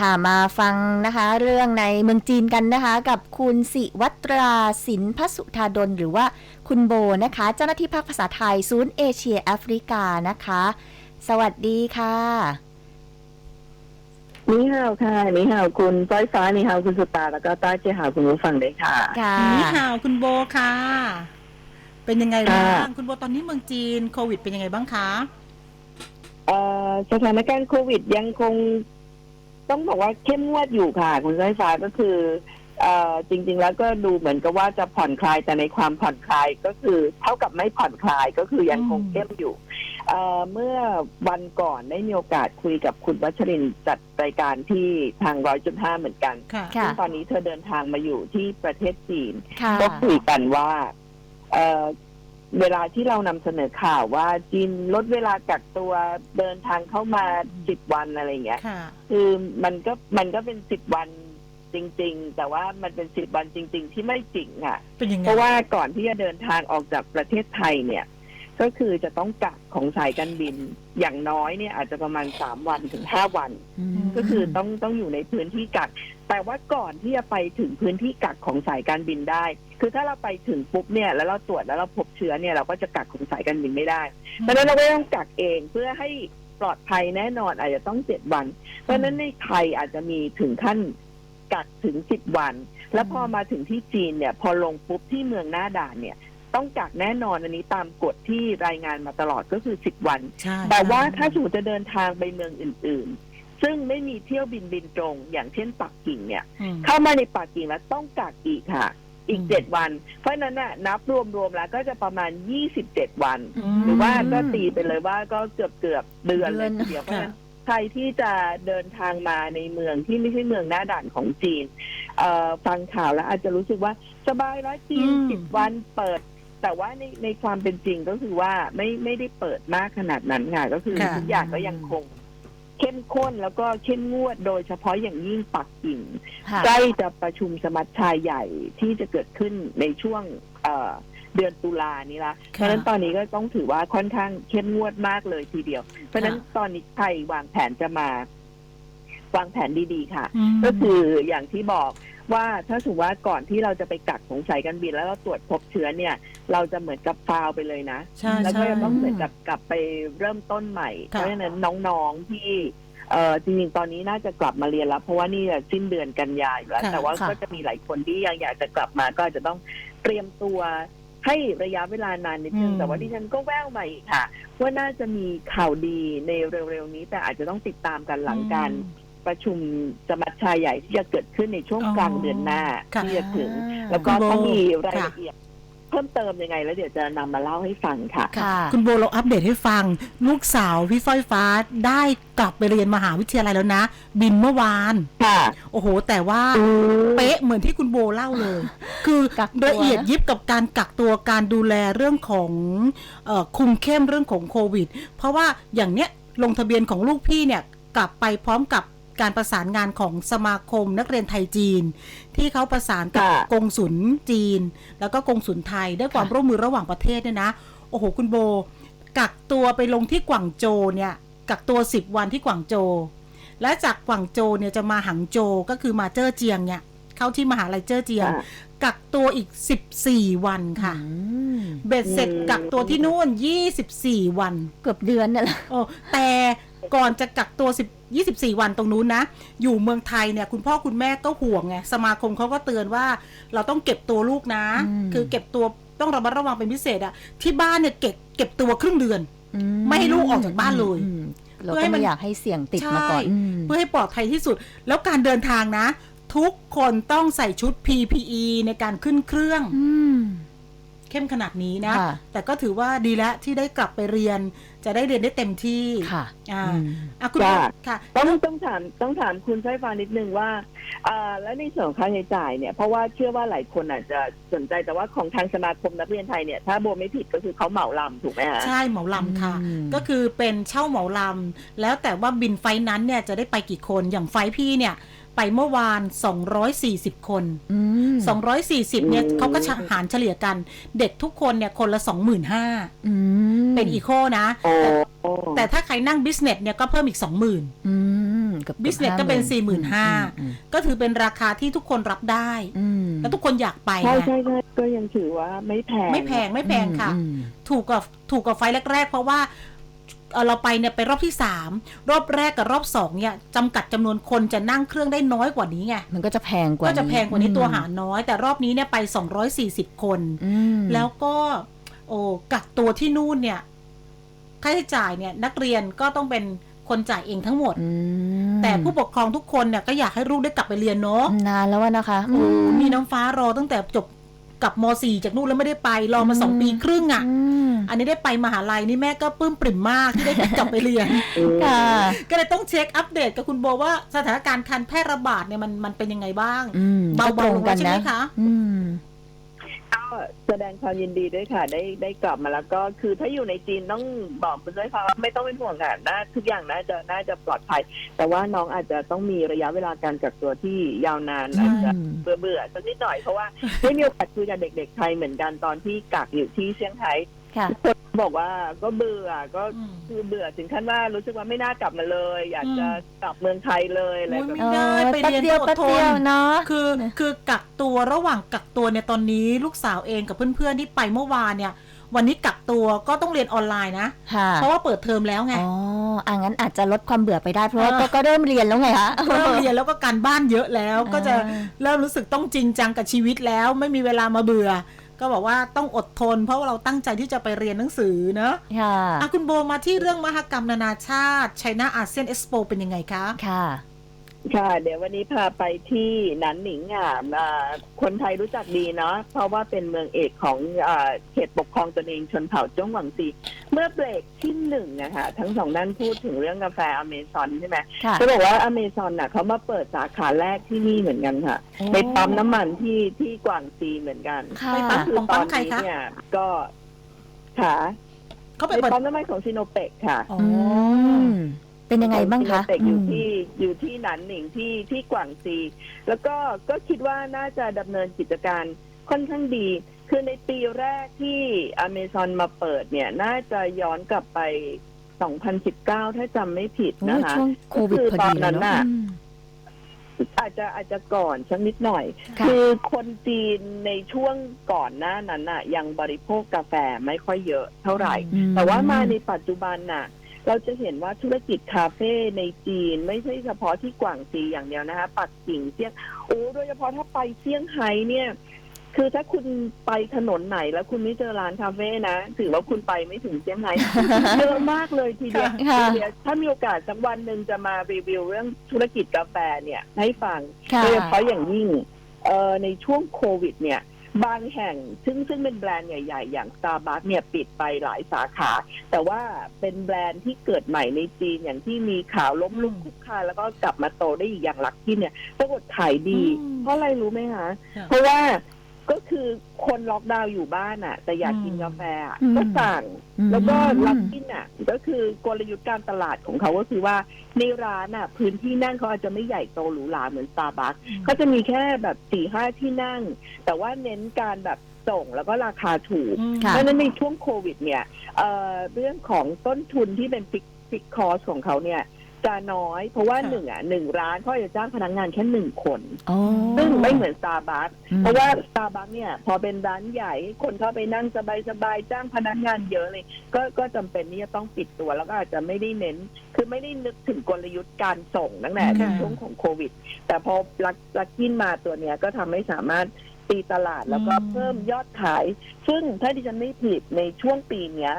ค่ะมาฟังนะคะเรื่องในเมืองจีนกันนะคะ กับคุณสิวัตราสินพสุธาดลหรือว่าคุณโบนะคะ เจ้าหน้าที่ภาคภาษาไทยศูนย์เอเชียแอฟริกานะคะ สวัสดีค่ะนี่ฮาวค่ะนี่ฮาวคุณสร้อยฟ้านี่ฮาวคุณสุตาแล้วก็ต้าเจฮาวคุณผู้ฟังด้วยค่ะค่ะนี่ข่าวคุณโบค่ะ เป็นยังไงบ้างค่ะคุณโบตอนนี้เมืองจีนโควิดเป็นยังไงบ้างคะเอ่อสถานการณ์โควิดยังคง ต้องบอกว่าเข้มงวดอยู่ค่ะ คุณสร้อยฟ้าก็คือเอ่อจริง ๆ แล้วก็ดูเหมือนกับว่าจะผ่อนคลายแต่ในความผ่อนคลายก็คือเท่ากับไม่ผ่อนคลายก็คือยังคงอืมเข้มอยู่เอ่อเมื่อวันก่อนได้มีโอกาสคุยกับคุณวัชรินทร์จัดรายการที่ทางร้อยจุดห้าเหมือนกันค่ะค่ะ ซึ่งตอนนี้เธอเดินทางมาอยู่ที่ประเทศจีน ค่ะ ก็คุยกันว่าเอ่อ เวลาที่เรานำเสนอข่าวว่าจีนลดเวลากักตัวเดินทางเข้ามาสิบวันอะไรอย่างเงี้ย ค่ะ คือมันก็มันก็เป็นสิบวันจริง ๆ แต่ว่ามันเป็นสิบวันจริง ๆ ที่ไม่จริงค่ะ เป็นยังไงเพราะว่าก่อนที่จะเดินทางออกจากประเทศไทยเนี่ย ก็คือจะต้องกักของสายการบินอย่างน้อยเนี่ยอาจจะประมาณสามวันถึงห้าวันมก็คือต้องต้องอยู่ในพื้นที่กัก แต่ว่าก่อนที่จะไปถึงพื้นที่กักของสายการบินได้ คือถ้าเราไปถึงปุ๊บเนี่ยแล้วเราตรวจแล้วเราพบเชื้อเนี่ยเราก็จะกักของสายการบินไม่ได้เพราะฉะนั้นเราก็ต้องกักเองเพื่อให้ปลอดภัยแน่นอนอาจจะต้องเจ็ดวัน เพราะฉะนั้นในไทยอาจจะมีถึงขั้นกักถึงสิบวัน แล้วพอมาถึงที่จีนเนี่ย พอลงปุ๊บที่เมืองหน้าด่านเนี่ย ต้องกักแน่นอนอันนี้ตามกฎที่รายงานมาตลอดก็คือสิบวัน ใช่แต่ว่าถ้าสมมติจะเดินทางไปเมืองอื่น ๆ ซึ่งไม่มีเที่ยวบินบินตรง อย่างเช่นปักกิ่งเนี่ย อืม เข้ามาในปักกิ่งแล้วต้องกักอีกค่ะ อีกอืม เจ็ดวัน เพราะฉะนั้นน่ะนับรวม ๆ แล้วก็จะประมาณยี่สิบเจ็ดวัน ม หรือว่าก็ตีไปเลยว่าก็เกือบเกือบๆเดือนเลยเดือนทีเดียวเพราะฉะนั้นค่ะใครที่จะเดินทางมาในเมืองที่ไม่ใช่เมืองหน้าด่านของจีนเอ่อฟังข่าวแล้วอาจจะรู้สึกว่าสบายแล้วจีนอืม สิบวันเปิด แต่ว่าในในความเป็นจริงก็คือว่าไม่ไม่ได้เปิดมากขนาดนั้นค่ะก็คือค่ะ ทุกอย่างก็ยังคง เข้มข้นแล้วก็เข้มงวดโดยเฉพาะอย่างยิ่งปักกิ่ง ค่ะ ใกล้จะประชุมสมัชชาใหญ่ที่จะเกิดขึ้นในช่วงเอ่อเดือนตุลานี้ละเพราะฉะนั้นตอนนี้ก็ต้องถือว่าค่อนข้างเข้มงวดมากเลยทีเดียว เพราะฉะนั้นตอนนี้ใครวางแผนจะมา วางแผนดีๆค่ะมก็คืออย่างที่บอก ว่าถ้าสมมติว่าก่อนที่เราจะไปกักของสายการบิน แล้วเราตรวจพบเชื้อเนี่ย เราจะเหมือนกับฟาวไปเลยนะ ใช่แล้วก็ใช่ จะต้องเหมือนกับกลับไปเริ่มต้นใหม่ เพค่ะ ราะฉะนั้นน้องๆที่เอ่อจริงๆตอนนี้น่าจะกลับมาเรียนแล้ว เพราะว่านี่จะสิ้นเดือนกันยายนอยู่แล้ว ค่ะแต่ว่าค่ะ ก็จะมีหลายคนที่ยังอยากจะกลับมาก็อาจจะต้องเตรียมตัวให้ระยะเวลานานนิดนึงอืม แต่ว่าดิฉันก็แววมาอีกค่ะ ว่าน่าจะมีข่าวดีในเร็วๆนี้ แต่อาจจะต้องติดตามกันหลังการ ประชุมสมัชชาใหญ่ที่จะเกิดขึ้นในช่วงอ๋อกลางเดือนหน้าค่ะที่จะถึงอ่าแล้วก็คุณโบต้องมีรายค่ะละเอียดเพิ่มเติมยังไง แล้วเดี๋ยวจะนำมาเล่าให้ฟังค่ะ ค่ะ คุณโบเราอัปเดตให้ฟัง ลูกสาวพี่สร้อยฟ้าได้กลับไปเรียนมหาวิทยาลัยแล้วนะ บินเมื่อวาน ค่ะ โอ้โห แต่ว่าอืมเป๊ะเหมือนที่คุณโบเล่าเลย คือกักตัว ละเอียดยิบกับการกักตัวการดูแลเรื่องของเออคุมเข้มเรื่องของโควิด เพราะว่าอย่างเนี้ยลงทะเบียนของลูกพี่เนี่ยกลับไปพร้อมกับ การประสานงานของสมาคมนักเรียนไทยจีน ที่เขาประสานกับค่ะกงสุลจีน แล้วก็กงสุลไทยด้วยความค่ะร่วมมือระหว่างประเทศเนี่ยนะโอ้โหคุณโบ กักตัวไปลงที่กวางโจวเนี่ยกักตัว 10 วันที่กวางโจวและจากกวางโจวเนี่ยจะมาหังโจวก็คือมาเจ้อเจียงเนี่ยเข้าที่มหาลัยเจ้อเจียงค่ะกักตัวอีก 14 วันค่ะอืมเบ็ดเสร็จอืมกักตัวที่นู่น 24 วัน เกือบเดือนน่ะแหละโอ้แต่ ก่อนจะกักตัว10 24 วันตรงนู้นนะ อยู่เมืองไทยเนี่ยคุณพ่อคุณแม่ก็ห่วงไงสมาคมเขาก็เตือนว่าเราต้องเก็บตัวลูกนะอืมคือเก็บตัวต้องระมัดระวังเป็นพิเศษอะที่บ้านเนี่ยเก็บเก็บตัวครึ่งเดือนอืไม่ให้ลูกออกจากบ้านเลยอืมเราเพื่อก็ให้มันไม่อยากให้เสี่ยงติดมาก่อนใช่อืมเพื่อให้ปลอดภัยที่สุด แล้วการเดินทางนะ ทุกคนต้องใส่ชุด PPE ในการขึ้นเครื่องอืม เข้มขนาดนี้นะ ค่ะแต่ก็ถือว่าดีแล้วที่ได้กลับไปเรียน จะได้เรียนได้เต็มที่ค่ะ อ่าอืม อะคุณจ้ะ ค่ะ ต้องต้องถามต้องถามคุณสายฟ้านิดนึงว่าอ่าแล้วในส่วนของค่าใช้จ่ายเนี่ยเพราะว่าเชื่อว่าหลายคนอาจจะสนใจแต่ว่าของทางสมาคมนักเรียนไทยเนี่ยถ้าโบไม่ผิดก็คือเขาเหมาลำถูกไหมฮะ ใช่เหมาลำค่ะ อืมก็คือเป็นเช่าเหมาลำแล้วแต่ว่าบินไฟล์นั้นเนี่ยจะได้ไปกี่คนอย่างไฟล์พี่เนี่ย ไปเมื่อวาน 240 คนอืม240 เนี่ยอืมเขาก็หารเฉลี่ยกัน เด็กทุกคนเนี่ยคนละ 25,000อืมเป็นอีโคนะโอ้แต่ถ้าใครนั่งบิสเนสเนี่ยก็เพิ่มอีก 20,000อืมเกือบบิสเนสก็เป็น50,000 45,000อืมก็ถือเป็นราคาที่ทุกคนรับได้อืมแล้วทุกคนอยากไปใช่ไงใช่ใช่ก็ยังถือว่าไม่แพง ไม่แพงไม่แพงค่ะอืมถูกกว่าถูกกว่าไฟล์แรกๆ เพราะว่า เอ่อเราไปเนี่ยไปรอบที่สามรอบแรกกับรอบสองเนี่ยจำกัดจำนวนคนจะนั่งเครื่องได้น้อยกว่านี้ไงมันก็จะแพงกว่าก็จะแพงกว่านี้อืมตัวหารน้อย แต่รอบนี้เนี่ยไป 240 คนอืมแล้วก็โอ้กักตัวที่นู่นเนี่ยค่าใช้จ่ายเนี่ยนักเรียนก็ต้องเป็นคนจ่ายเองทั้งหมดอืมแต่ผู้ปกครองทุกคนเนี่ยก็อยากให้ลูกได้กลับไปเรียนเนาะนานแล้วอะนะคะโอ้อืมนี่น้ำฟ้ารอตั้งแต่จบ กลับม .4 จากนู่นแล้วไม่ได้ไปรอมาสองอืมปีครึ่งอะ่ะอืมอันนี้ได้ไปมหาลัยนี่แม่ก็ปลื้มปริ่มมากที่ได้กลับไปเรียนอืมค่ะก็เลยต้องเช็คอัปเดตกับคุณโบว่าสถานการณ์การแพร่ระบาดเนี่ยมันมันเป็นยังไงบ้างอืมเบาๆก็ตรงลงแล้วใช่ไหมคะอืม ก็แสดงความยินดีด้วยค่ะ ได้ได้กลับมาแล้วก็คือถ้าอยู่ในจีนต้องบอกคุณด้วยค่ะว่าไม่ต้องเป็นห่วงค่ะน่าทุกอย่างน่าจะน่าจะปลอดภัย แต่ว่าน้องอาจจะต้องมีระยะเวลาการกักตัวที่ยาวนานอืมอาจจะเบื่อเบื่อๆสักนิดหน่อยเพราะว่าได้มีโอกาสคุยกับเด็ก ๆ ไทยเหมือนกันตอนที่กักอยู่ที่เซี่ยงไฮ้ค่ะทุกคน บอกว่าก็เบื่อก็อืม คือเบื่อถึงขั้นว่ารู้สึกว่าไม่น่ากลับมาเลย อยากอืมจะกลับเมืองไทยเลยอะไรโอ้ยแบบไม่นี้ได้เออไปแป๊บเรียนเดียวต้องอแป๊ดบทเดีนยวเนาะ คือคือกักตัวระหว่างกักตัวเนี่ยตอนนี้ลูกสาวเองกับเพื่อนๆที่ไปเมื่อวานเนี่ย วันนี้กักตัวก็ต้องเรียนออนไลน์นะ ค่ะเพราะว่าเปิดเทอมแล้วไง อ๋ออะงั้นอาจจะลดความเบื่อไปได้เพราะว่าเออ ก็ก็เริ่มเรียนแล้วไงคะ เริ่มเรียนแล้วก็การบ้านเยอะแล้ว ก็จะอ่าเริ่มรู้สึกต้องจริงจังกับชีวิตแล้ว ไม่มีเวลามาเบื่อ ก็บอกว่าต้องอดทน เพราะว่าเราตั้งใจที่จะไปเรียนหนังสือเนอะค่ะอะคุณโบมาที่เรื่องมหกรรมนานาชาติ China ASEAN Expo เป็นยังไงคะ ค่ะ ค่ะ เดี๋ยววันนี้พาไปที่หนันหนิงอะอ่าคนไทยรู้จักดีเนาะเพราะว่าเป็นเมืองเอกของอ่าเขตปกครองตนเองชนเผ่าจ้งหวังซีเมื่อเบรกที่หนึ่งนะคะทั้งสองด้านพูดถึงเรื่องกาแฟอเมซอนใช่ไหมค่ะเขาบอกว่าอเมซอนน่ะเขามาเปิดสาขาแรกที่นี่เหมือนกันค่ะในปั๊มน้ำมันที่ที่กวางซีเหมือนกันค่ะไปปั๊มคือของตปั๊อมนใครนี้คะ เนี่ยก็ค่ะเขาไปในเปิดปั๊มน้ำมันของซิโนเปกค่ะ อ๋ออืม เป็นยังไงบ้างคะซิโนเปกอยู่อืมที่อยู่ที่หนันหนิงที่ที่กวางซี แล้วก็ก็คิดว่าน่าจะดำเนินกิจการค่อนข้างดี คือในปีแรกที่อเมซอนมาเปิดเนี่ย น่าจะย้อนกลับไป 2019 ถ้าจำไม่ผิดโอ้นะคะช่วงโควิดพอดีเลยก็คือตอนนั้นเนาะน่ะอืมอาจจะอาจจะก่อนสักนิดหน่อยค่ะคือคนจีนในช่วงก่อนหน้านั้นน่ะ ยังบริโภคกาแฟไม่ค่อยเยอะเท่าไหร่อืมแต่ว่ามาในปัจจุบันน่ะ เราจะเห็นว่าธุรกิจคาเฟ่ในจีน ไม่ใช่เฉพาะที่กวางซีอย่างเดียวนะคะ ปักกิ่งเซี่ยงโอ้โดยเฉพาะถ้าไปเซี่ยงไฮ้เนี่ย คือถ้าคุณไปถนนไหนแล้วคุณไม่เจอร้านคาเฟ่นะถือว่าคุณไปไม่ถึงเซี่ยงไฮ้เยอะมากเลยทีเดียวค่ะเดี๋ยวถ้ามีโอกาสสักวันหนึ่งจะมารีวิวเรื่องธุรกิจกาแฟเนี่ย ให้ฟังค่ะโดยเฉพาะอย่างยิ่งเอ่อในช่วงโควิดเนี่ย บางแห่งซึ่งซึ่งเป็นแบรนด์ใหญ่ ๆ อย่าง Starbucks เนี่ยปิดไปหลายสาขา แต่ว่าเป็นแบรนด์ที่เกิดใหม่ในจีนอย่างที่มีข่าวล้มลุกคลุกคลานแล้วก็กลับมาโตได้อีกอย่างหลักที่เนี่ยปรากฏขายดีอืมเพราะอะไรรู้ไหมคะค่ะเพราะว่า ก็คือคนล็อกดาวน์อยู่บ้านอะ แต่อยากกินอืมกาแฟอะอืม ก็สั่งอืมแล้วก็รับกินอะ ก็คือกลยุทธ์การตลาดของเขาก็คือว่าในร้านอะ พื้นที่นั่งเขาอาจจะไม่ใหญ่โตหรูหราเหมือน Starbucks ก็จะมีแค่แบบสี่ห้าที่นั่ง แต่ว่าเน้นการแบบส่งแล้วก็ราคาถูกอืมค่ะ เพราะฉะนั้นในช่วงโควิดเนี่ยเอ่อเรื่องของต้นทุนที่เป็นฟิกฟิกคอสของเขาเนี่ย จะน้อย เพราะว่าค่ะ หนึ่งอะหนึ่งร้านเขาจะจ้างพนักงานแค่หนึ่งคน อ๋อ ซึ่งไม่เหมือน Starbucks อืม เพราะว่า Starbucks เนี่ย พอเป็นร้านใหญ่คนเข้าไปนั่งสบายๆจ้างพนักงานเยอะเลย ก็ก็จำเป็นที่จะต้องปิดตัวแล้วก็อาจจะไม่ได้เน้น คือไม่ได้นึกถึงกลยุทธ์การส่งตั้งแต่ในค่ะ ช่วงของโควิด แต่พอลักลักกินมาตัวเนี้ยก็ทำให้สามารถตีตลาดแล้วก็อืมเพิ่มยอดขาย ซึ่งถ้าดิฉันไม่ผิดในช่วงปีเนี้ย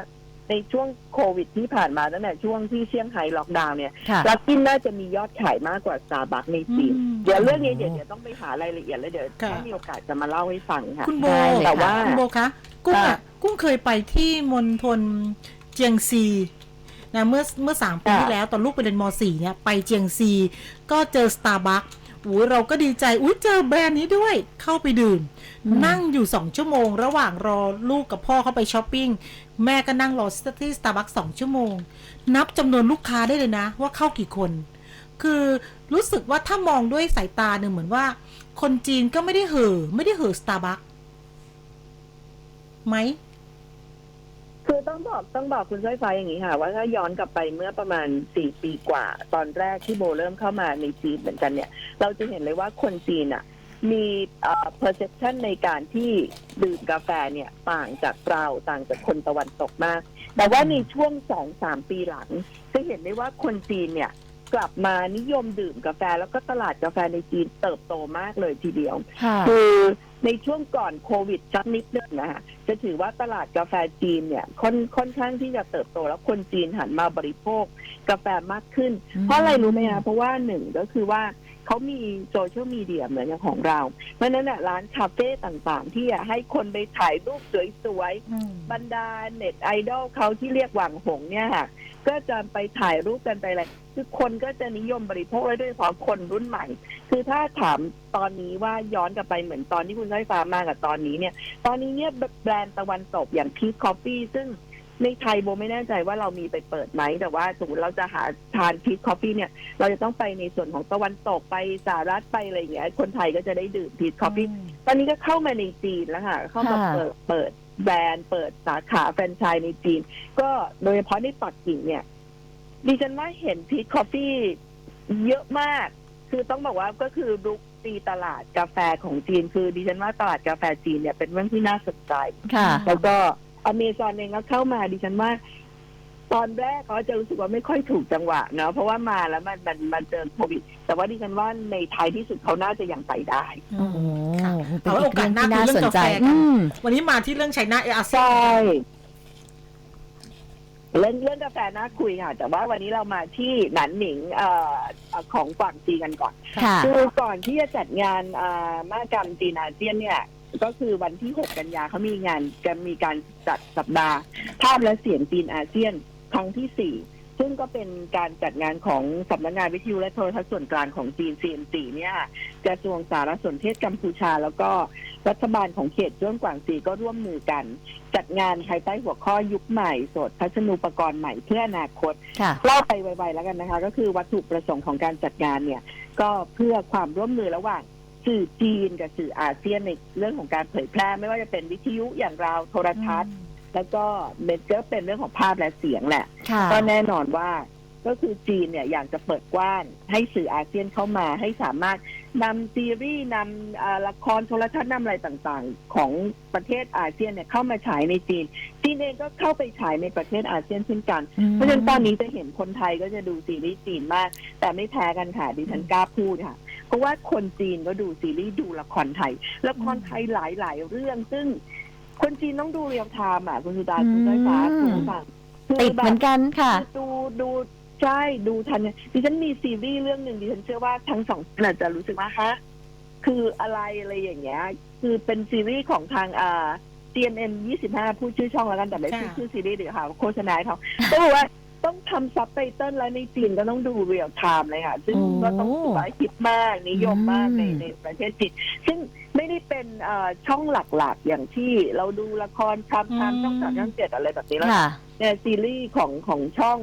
ในช่วงโควิดที่ผ่านมาตั้งแต่ช่วงที่เซี่ยงไฮ้ล็อกดาวน์เนี่ยค่ะ ลักกินน่าจะมียอดขายมากกว่า Starbucks ในจีนอืม เดี๋ยวเรื่องนี้เดี๋ยวเดี๋ยวต้องไปหารายละเอียดแล้วเดี๋ยวค่ะ ถ้ามีโอกาสจะมาเล่าให้ฟังค่ะ คุณโบได้เลยแต่ว่าคุณโบคะกุ้งค่ะอะกุ้งเคยไปที่มณฑลเจียงซีนะเมื่อเมื่อสามปีค่ะที่แล้วตอนลูกไปเรียนมสี่เนี่ยไปเจียงซี ก็เจอสตาร์บัค อุ้ยเราก็ดีใจอุ้ยเจอแบรนด์นี้ด้วยเข้าไปดื่มอืมนั่งอยู่สองชั่วโมง ระหว่างรอลูกกับพ่อเข้าไปช้อปปิ้ง แม่ก็นั่งรอที่สตาร์บัคสองชั่วโมง นับจำนวนลูกค้าได้เลยนะ ว่าเข้ากี่คน คือรู้สึกว่าถ้ามองด้วยสายตาหนึ่งเหมือนว่า คนจีนก็ไม่ได้เห่อไม่ได้เห่อสตาร์บัคไหม คือต้องบอกต้องบอกคุณสร้อยฟ้าอย่างนี้ค่ะ ว่าถ้าย้อนกลับไปเมื่อประมาณสี่ปีกว่า ตอนแรกที่โบเริ่มเข้ามาในจีนเหมือนกันเนี่ย เราจะเห็นเลยว่าคนจีนอะ มีเอ่อ perception ในการที่ดื่มกาแฟเนี่ย ต่างจากเราต่างจากคนตะวันตกมาก แต่ว่าในช่วงสองสามปีหลัง จะเห็นได้ว่าคนจีนเนี่ย กลับมานิยมดื่มกาแฟ แล้วก็ตลาดกาแฟในจีนเติบโตมากเลยทีเดียว ค่ะคือในช่วงก่อนโควิดสักนิดนึงนะคะจะถือว่าตลาดกาแฟจีนเนี่ยค่อนค่อนข้างที่จะเติบโตแล้วคนจีนหันมาบริโภคกาแฟมากขึ้น เพราะอะไรรู้ไหมคะเพราะว่าหนึ่งก็คือว่า เขามีโซเชียลมีเดียเหมือนอย่างของเรา เพราะฉะนั้นน่ะร้านคาเฟ่ต่างๆ ที่จะให้คนไปถ่ายรูปสวยๆ บรรดาเน็ตไอดอลเขาที่เรียกหวังหงเนี่ยค่ะ ก็จะไปถ่ายรูปกันไปอะไรคือคนก็จะนิยมบริโภคและด้วยเฉพาะคนรุ่นใหม่ คือถ้าถามตอนนี้ว่าย้อนกลับไปเหมือนตอนที่คุณสร้อยฟ้ามากับตอนนี้เนี่ย ตอนนี้เนี่ยแบรนด์ตะวันตกอย่างพีคคอฟฟี่ซึ่ง ในไทยโบไม่แน่ใจว่าเรามีไปเปิดไหม แต่ว่าสมมติเราจะหาทานพีคคอฟฟี่เนี่ย เราจะต้องไปในส่วนของตะวันตกไปสหรัฐไปอะไรอย่างเงี้ยคนไทยก็จะได้ดื่มพีคคอฟฟี่ตอนนี้ก็เข้ามาในจีนแล้วค่ะ เข้ามาค่ะเปิดเปิดแบรนด์เปิดสาขาแฟรนไชส์ในจีน ก็โดยเฉพาะในปักกิ่งเนี่ยดิฉันว่าเห็นพีคคอฟฟี่เยอะมาก คือต้องบอกว่าก็คือรุกตีตลาดกาแฟของจีน คือดิฉันว่าตลาดกาแฟจีนเนี่ยเป็นเรื่องที่น่าสนใจค่ะแล้วก็ อเมซอนเองก็เข้ามาดิฉันว่า ตอนแรกเขาจะรู้สึกว่าไม่ค่อยถูกจังหวะเนาะเพราะว่ามาแล้วมันมันมันเจอโควิดแต่ว่าดิฉันว่าในไทยที่สุดเขาน่าจะยังไปได้ โอ้โหค่ะเป็นเอาไว้อีกเรื่องที่น่าสนใจโอกาสหน้าคุยเรื่องกาแฟกันอืมวันนี้มาที่เรื่องไชน่าเออาเซียใช่เรื่องเรื่องกาแฟน่าคุยค่ะ แต่ว่าวันนี้เรามาที่หนันหนิงเอ่อเอ่อของกวางจีกันก่อน ค่ะ คือก่อนที่จะจัดงานอ่ามหกรรมจีนอาเซียนเนี่ย ก็คือวันที่ 6 กันยาเขามีงานจะมีการจัดสัปดาห์ ภาพและเสียงจีนอาเซียนครั้งที่ 4ซึ่งก็เป็นการจัดงานของสำนักงานวิทยุและโทรทัศน์ส่วนกลางของจีน CMC เนี่ยค่ะกระทรวงสารสนเทศกัมพูชา แล้วก็รัฐบาลของเขตจ้วนกวางซีก็ร่วมมือกัน จัดงานภายใต้หัวข้อยุคใหม่โสดทัศนูปกรณ์ใหม่เพื่ออนาคตค่ะเล่าไปไวๆแล้วกันนะคะ ก็คือวัตถุประสงค์ของการจัดงานเนี่ย ก็เพื่อความร่วมมือระหว่าง สื่อจีนกับสื่ออาเซียนในเรื่องของการเผยแพร่ไม่ว่าจะเป็นวิทยุอย่างเราโทรทัศน์ แล้วก็เมนก็เป็นเรื่องของภาพและเสียงแหละค่ะก็แน่นอนว่า ก็คือจีนเนี่ยอยากจะเปิดกว้างให้สื่ออาเซียนเข้ามาให้สามารถนำซีรีส์นำอ่าละครโทรทัศน์นำอะไรต่างๆ ของประเทศอาเซียนเนี่ยเข้ามาฉายในจีน จีนเองก็เข้าไปฉายในประเทศอาเซียนเช่นกัน เพราะฉะนั้นตอนนี้จะเห็นคนไทยก็จะดูซีรีส์จีนมาก แต่ไม่แพ้กันค่ะดิฉันกล้าพูดค่ะเพราะว่าคนจีนก็ดูซีรีส์ดูละครไทยละครไทยหลายๆ เรื่องซึ่ง คนจีนต้องดูเรียลไทม์อะคุณสุดาคุณได้ฟ้าอืมคุณผู้ฟังคือติดเหมือนกันค่ะ ดูดู ใช่ดูทันเนี่ยดิฉันมีซีรีส์เรื่องหนึ่งดิฉันเชื่อว่าทั้งสองท่านอาจจะรู้สึกว่าฮะคืออะไรอะไรอย่างเงี้ย คือเป็นซีรีส์ของทางอ่า CNN 25 พูดชื่อช่องแล้วกันแต่ไม่พูดค่ะชื่อซีรีส์เดี๋ยวค่ะโฆษณาให้เขาก็บอกว่าต้องทำซับไตเติลแล้วในจีนก็ต้องดูเรียลไทม์เลยค่ะ ซึ่งโอ้ก็ต้องถือว่าฮิตมาก นิยมมากในอืมในประเทศจีนซึ่งไม่ได้เป็นเอ่อช่องหลักๆ อย่างที่เราดูละครพรามไทม์ช่องสามช่องเจ็ดอะไรแบบนี้แล้วค่ะเนี่ยซีรีส์ของของช่อง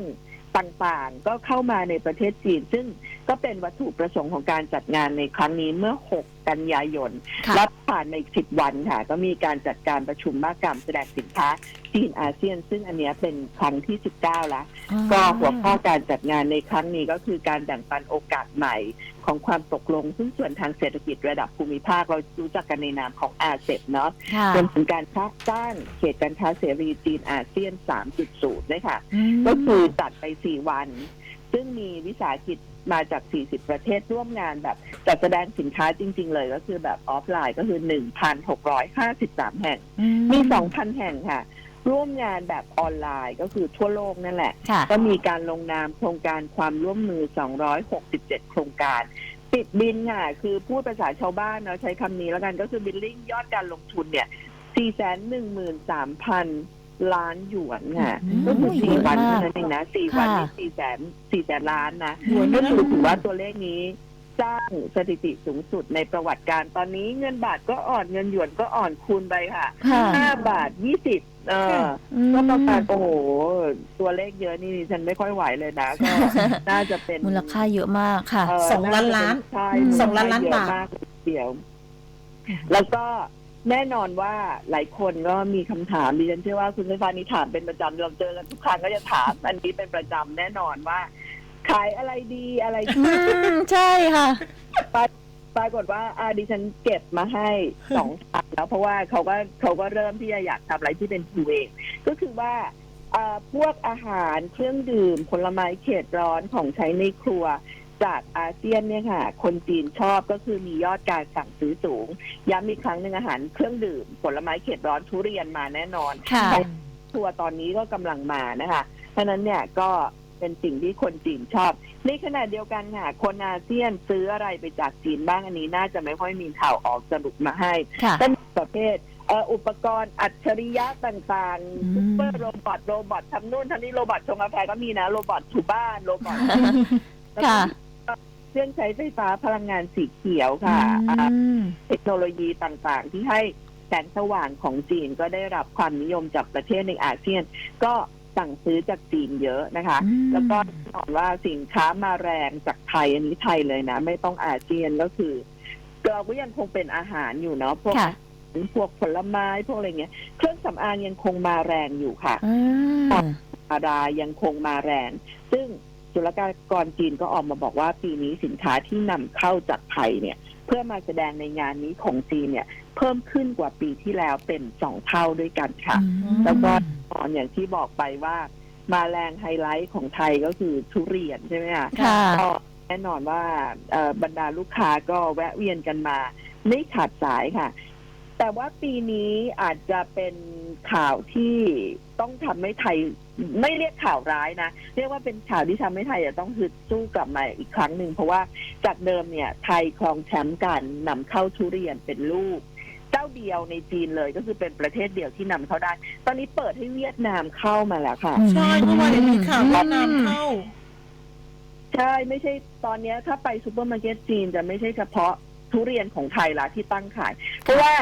ต่างๆ ก็เข้ามาในประเทศจีน ซึ่งก็เป็นวัตถุประสงค์ของการจัดงานในครั้งนี้เมื่อ 6 กันยายนค่ะและผ่านในสิบวันค่ะ ก็มีการจัดการประชุมมากรรมแสดงสินค้าจีนอาเซียน ซึ่งอันเนี้ยเป็นครั้งที่ 19 แล้ว ก็หัวข้อการจัดงานในครั้งนี้ก็คือการแบ่งปันโอกาสใหม่ ของความตกลงซึ่งส่วนทางเศรษฐกิจระดับภูมิภาคเรารู้จักกันในนามของอาเซียนเนาะค่ะรวมถึงการสร้างเขตการค้าเสรีจีนอาเซียน 3.0ด้วยค่ะมก็คือจัดไป 4 วัน ซึ่งมีวิสาหกิจมาจาก 40 ประเทศร่วมงานแบบจัดแสดงสินค้าจริง ๆ เลยก็คือแบบออฟไลน์ก็คือ 1,653 แห่ง มี 2,000 แห่งค่ะ ร่วมงานแบบออนไลน์ก็คือทั่วโลกนั่นแหละ ค่ะ ก็มีการลงนามโครงการความร่วมมือ 267 โครงการ ปิดบินค่ะคือพูดภาษาชาวบ้านเนาะใช้คำนี้แล้วกันก็คือบิลลิ่งยอดการลงทุนเนี่ย 413,000 ล้านหยวนค่ะอืมก็คือเยสี่อะวันมากเท่านั้นเองนะสี่วันค่ะนี่สี่แสนสี่แสนล้านนะ หยวนก็นะคือถือว่าตัวเลขนี้สร้างสถิติสูงสุดในประวัติการ ตอนนี้เงินบาทก็อ่อนเงินหยวนก็อ่อนคูณไปค่ะค่ะ ห้าบาทยี่สิบ เอออืมก็ประมาณโอ้โหตัวเลขเยอะนี่ฉันไม่ค่อยไหวเลยนะก็น่าจะเป็นมูลค่าเยอะมากค่ะเสองล้านล้านใช่อืมสองล้านล้านบาทเยอะมากเดียว แล้วก็แน่นอนว่าหลายคนก็มีคำถามดิฉันเชื่อว่าคุณไฟฟ้านี่ถามเป็นประจำเราเจอกันทุกครั้งก็จะถาม อันนี้เป็นประจำแน่นอนว่า ขายอะไรดีอะไรอืมใช่ค่ะป รากฏว่าอาดิฉันเก็บมาให้สองทางแล้วเพราะว่าเขาก็เขาก็เริ่มที่จะอยากทำอะไรที่เป็นทูเวก็คือว่าอ่าพวกอาหารเครื่องดื่มผลไม้เขตร้อนของใช้ในครัว จากอาเซียนเนี่ยค่ะ คนจีนชอบก็คือมียอดการสั่งซื้อสูง ย้ำอีกครั้งหนึ่งอาหารเครื่องดื่ม ผลไม้เขตร้อนทุเรียนมาแน่นอนค่ะครัวตอนนี้ก็กำลังมานะคะเพราะฉะนั้นเนี่ยก็ เป็นสิ่งที่คนจีนชอบ ในขณะเดียวกันค่ะ คนอาเซียนซื้ออะไรไปจากจีนบ้างอันนี้น่าจะไม่ค่อยมีข่าวออกสรุปมาให้ค่ะเป็นประเภทเอ่ออุปกรณ์อัจฉริยะต่างอืมๆซุปเปอร์โรบอทโรบอททำนู่นทำนี่โรบอทชงกาแฟก็มีนะ โรบอทถูบ้านโรบอทแล้วก็ค่ะเครื่องใช้ไฟฟ้าพลังงานสีเขียวค่ะอ่าอืมเทคโนโลยีต่างๆ ที่ให้แสงสว่างของจีนก็ได้รับความนิยมจากประเทศในอาเซียน ก็ สั่งซื้อจากจีนเยอะนะคะอืมแล้วก็แน่นอนว่าสินค้ามาแรงจากไทยอันนี้ไทยเลยนะ ไม่ต้องอาเซียนก็คือเราก็ยังคงเป็นอาหารอยู่เนาะพวกค่ะพวกผลไม้พวกอะไรเงี้ย เครื่องสำอางยังคงมาแรงอยู่ค่ะอืมอาดายังคงมาแรง ซึ่ง จุลกากรจีนก็ออกมาบอกว่าปีนี้สินค้าที่นำเข้าจากไทยเนี่ย เพื่อมาแสดงในงานนี้ของจีนเนี่ย เพิ่มขึ้นกว่าปีที่แล้วเป็นสองเท่าด้วยกันค่ะ แล้วก็ตอนอย่างที่บอกไปว่า มาแรงไฮไลท์ของไทยก็คือทุเรียนใช่ไหมคะค่ะก็แน่นอนว่าเอ่อบรรดาลูกค้าก็แวะเวียนกันมา ไม่ขาดสายค่ะ แต่ว่าปีนี้อาจจะเป็นข่าวที่ ต้องทำให้ไทยไม่เรียกข่าวร้ายนะ เรียกว่าเป็นข่าวที่ทำให้ไทยจะต้องฮึดสู้กลับมาอีกครั้งหนึ่งเพราะว่าจากเดิมเนี่ย ไทยครองแชมป์การนำเข้าทุเรียนเป็นลูก เจ้าเดียวในจีนเลยก็คือเป็นประเทศเดียวที่นำเข้าได้ ตอนนี้เปิดให้เวียดนามเข้ามาแล้วค่ะใช่เมื่อวานเห็นมีข่าวเวียดนามเข้าใช่ไม่ใช่ตอนเนี้ยถ้าไปซูเปอร์มาร์เก็ตจีนจะไม่ใช่เฉพาะทุเรียนของไทยละที่ตั้งขาย เพราะว่า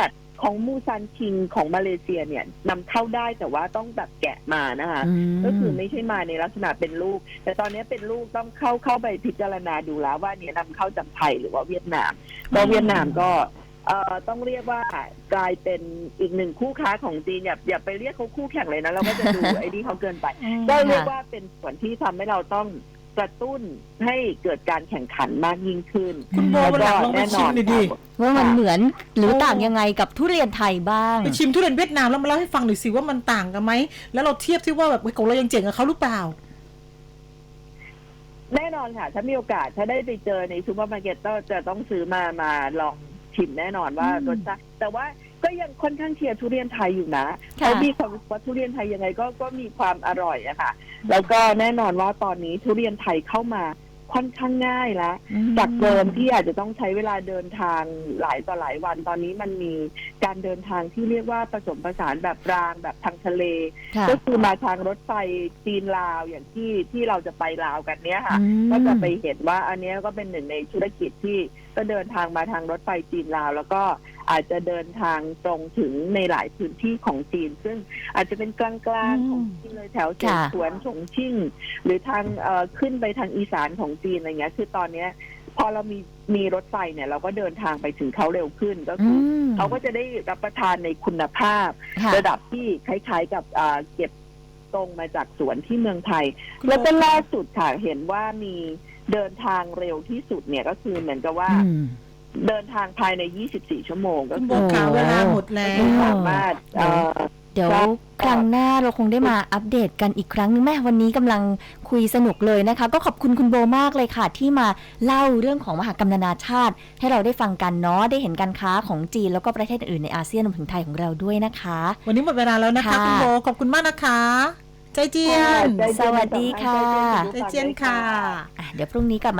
ของมูซันคิงของมาเลเซียเนี่ยนำเข้าได้แต่ว่าต้องแบบแกะมานะคะมก็คือไม่ใช่มาในลักษณะเป็นลูก แต่ตอนนี้เป็นลูกต้องเข้าเข้าไปพิจารณาดูแล้วว่าเนี่ยนำเข้าจากไทยหรือว่าเวียดนามก็เวียดนามก็เอ่อต้องเรียกว่ากลายเป็นอีกหนึ่งคู่ค้าของจีนอย่าอย่าไปเรียกเขาคู่แข่งเลยนะเราก็จะดูไอ้นี่เขาเกินไป ก็เรียกว่าเป็นส่วนที่ทำให้เราต้อง กระตุ้นให้เกิดการแข่งขันมากยิ่งขึ้นคุณโบวันหลังลองไปชิมหน่อยดิ ว่ามันเหมือนหรือโอ้ต่างยังไงกับทุเรียนไทยบ้างไปชิมทุเรียนเวียดนามแล้วมาเล่าให้ฟังหน่อยสิว่ามันต่างกันไหม แล้วเราเทียบที่ว่าแบบเฮ้ยของเรายังเจ๋งกับเขาหรือเปล่า แน่นอนค่ะ ถ้ามีโอกาสถ้าได้ไปเจอในซูเปอร์มาร์เก็ตก็จะต้องซื้อมามาลองชิมแน่นอนว่าอืมรสชาติแต่ว่า ก็ยังค่อนข้างเชียร์ทุเรียนไทยอยู่นะค่ะเขามีความรู้สึกว่าทุเรียนไทยยังไงก็ก็มีความอร่อยอะค่ะ แล้วก็แน่นอนว่าตอนนี้ทุเรียนไทยเข้ามาค่อนข้างง่ายแล้วจากเดิมที่อาจจะต้องใช้เวลาเดินทางหลายต่อหลายวันตอนนี้มันมีการเดินทางที่เรียกว่าผสมผสานแบบรางแบบทางทะเลค่ะก็คือมาทางรถไฟจีนลาวอย่างที่ที่เราจะไปลาวกันเนี้ยค่ะอืมก็จะไปเห็นว่าอันเนี้ยก็เป็นหนึ่งในธุรกิจที่ก็เดินทางมาทางรถไฟจีนลาว แล้วก็ อาจจะเดินทางตรงถึงในหลายพื้นที่ของจีน ซึ่งอาจจะเป็นกลางๆของจีนเลยแถวเฉียงค่ะสวนฉงชิ่ง หรือทางเอ่อขึ้นไปทางอีสานของจีนอะไรเงี้ย คือตอนเนี้ยพอเรามีมีรถไฟเนี่ยเราก็เดินทางไปถึงเขาเร็วขึ้นก็อืคืออมเขาก็จะได้รับประทานในคุณภาพค่ะระดับที่คล้ายๆกับอ่าเก็บตรงมาจากสวนที่เมืองไทยคุณแล้วก็โบล่าสุดค่ะเห็นว่ามีเดินทางเร็วที่สุดเนี่ยก็คือเหมือนกับว่าอืม เดินทางภายใน 24 ชั่วโมงก็คุณโบคือขาเวลาหมดแล้ก็วคือสามารถเอ่อ เดี๋ยวครับครั้งหน้าเราคงได้มาอัปเดตกันอีกครั้งนึงแม่วันนี้กำลังคุยสนุกเลยนะคะ ก็ขอบคุณคุณโบมากเลยค่ะ ที่มาเล่าเรื่องของมหากรรมนานาชาติ ให้เราได้ฟังกันเนาะได้เห็นการค้าของจีนแล้วก็ประเทศอื่นในอาเซียนรวมถึงไทยของเราด้วยนะคะ วันนี้หมดเวลาแล้วนะคะ ค่ะ คุณโบขอบคุณมากนะคะ ใจเจียน ใจเย็นสวัสดีค่ะ ใจใจเย็นเจียนค่ะ อะเดี๋ยวพรุ่งนี้กลับมา